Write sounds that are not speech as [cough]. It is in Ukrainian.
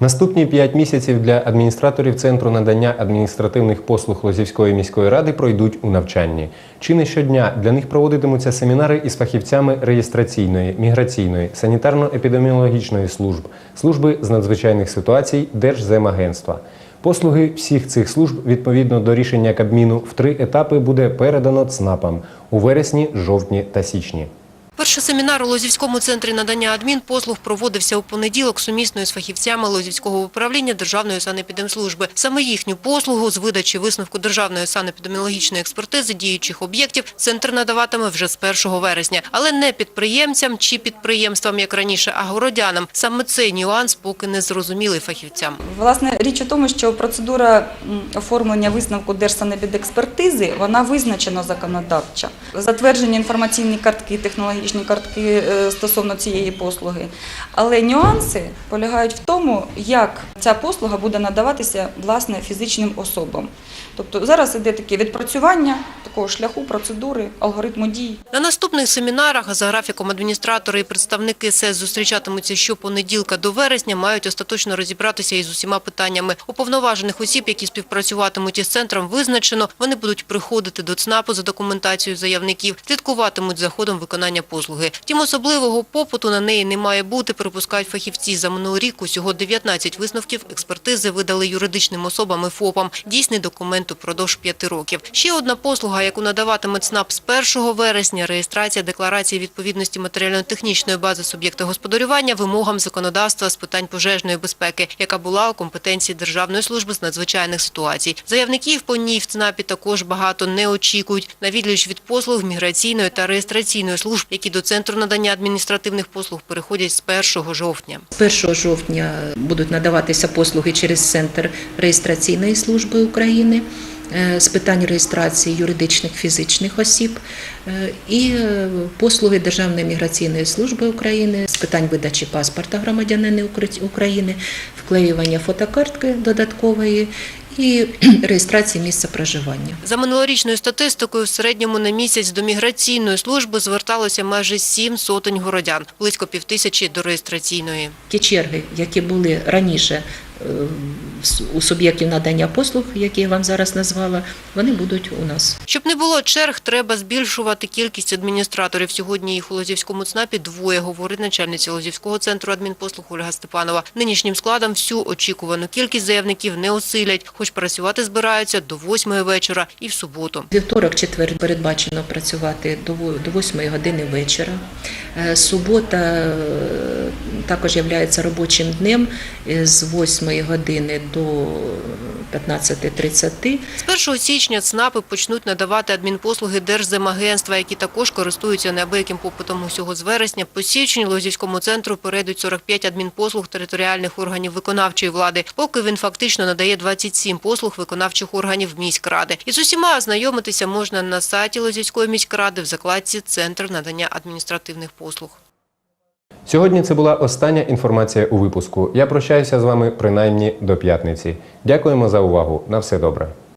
Наступні п'ять місяців для адміністраторів Центру надання адміністративних послуг Лозівської міської ради пройдуть у навчанні. Чи не щодня для них проводитимуться семінари із фахівцями реєстраційної, міграційної, санітарно-епідеміологічної служб, служби з надзвичайних ситуацій Держземагентства. Послуги всіх цих служб відповідно до рішення Кабміну в три етапи буде передано ЦНАПам у вересні, жовтні та січні. Перший семінар у Лозівському центрі надання адмінпослуг проводився у понеділок сумісно з фахівцями Лозівського управління Державної санепідемслужби. Саме їхню послугу з видачі висновку Державної санепідеміологічної експертизи діючих об'єктів центр надаватиме вже з 1 вересня. Але не підприємцям чи підприємствам, як раніше, а городянам. Саме цей нюанс поки не зрозумілий фахівцям. Власне, річ у тому, що процедура оформлення висновку Держсанепідекспертизи, вона визначена законодавча. Затверджені інформаційні картки, технологічні картки е, стосовно цієї послуги. Але нюанси полягають в тому, як ця послуга буде надаватися власне фізичним особам. Тобто зараз іде таке відпрацювання такого шляху, процедури, алгоритму дій. На наступних семінарах за графіком адміністратори і представники СЕС зустрічатимуться щопонеділка до вересня, мають остаточно розібратися із усіма питаннями. Уповноважених осіб, які співпрацюватимуть із центром, визначено. Вони будуть приходити до ЦНАПу за документацією заявників, слідкуватимуть за ходом виконання послуги. Втім, особливого попиту на неї не має бути, припускають фахівці. За минулий рік усього 19 висновків експертизи видали юридичним особам і ФОПам. Дійсний документ упродовж п'яти років. Ще одна послуга, яку надаватиме ЦНАП з 1 вересня – реєстрація декларації відповідності матеріально-технічної бази суб'єкта господарювання вимогам законодавства з питань пожежної безпеки, яка була у компетенції Державної служби з надзвичайних ситуацій. Заявників по ній в ЦНАПі також багато не очікують. На від послуг міграційної та реєстраційної служб, які до Центру надання адміністративних послуг переходять з 1 жовтня. З 1 жовтня будуть надаватися послуги через Центр реєстраційної служби України е, з питань реєстрації юридичних фізичних осіб е, і е, послуги Державної міграційної служби України з питань видачі паспорта громадянина України, вклеювання фотокартки додаткової і [clears throat] реєстрації місця проживання. За минулорічною статистикою, в середньому на місяць до міграційної служби зверталося майже сім сотень городян, близько півтисячі до реєстраційної. Ті черги, які були раніше е, у суб'єктів надання послуг, які я вам зараз назвала, вони будуть у нас. Щоб не було черг, треба збільшувати кількість адміністраторів. Сьогодні їх у Лозівському ЦНАПі двоє, говорить начальниця Лозівського центру адмінпослуг Ольга Степанова. Нинішнім складом всю очікувану кількість заявників не осилять, хоч працювати збираються до восьмої вечора і в суботу. Вівторок, четвер передбачено працювати до во- до 8 години вечора. Е, Субота е, також є робочим днем е, з 8 години до 15.30. З 1 січня ЦНАПи почнуть надавати адмінпослуги Держземагентства, які також користуються неабияким попитом усього з вересня. По січню Лозівському центру перейдуть 45 адмінпослуг територіальних органів виконавчої влади, поки він фактично надає 27 послуг виконавчих органів міськради. Із усіма ознайомитися можна на сайті Лозівської міськради в закладці «Центр надання адміністративних послуг». Сьогодні це була остання інформація у випуску. Я прощаюся з вами принаймні до п'ятниці. Дякуємо за увагу. На все добре.